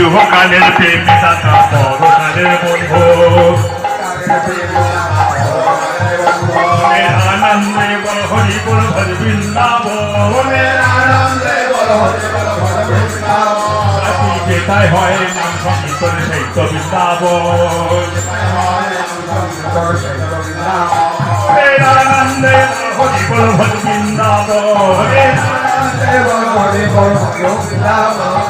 ইহকালের প্রেমী দাতা পরকালের বন্ধু আনন্দে বল হরি বল হরি বৃন্দাবনে হয় আনন্দে বল হরি বল হরি বৃন্দাবনে এই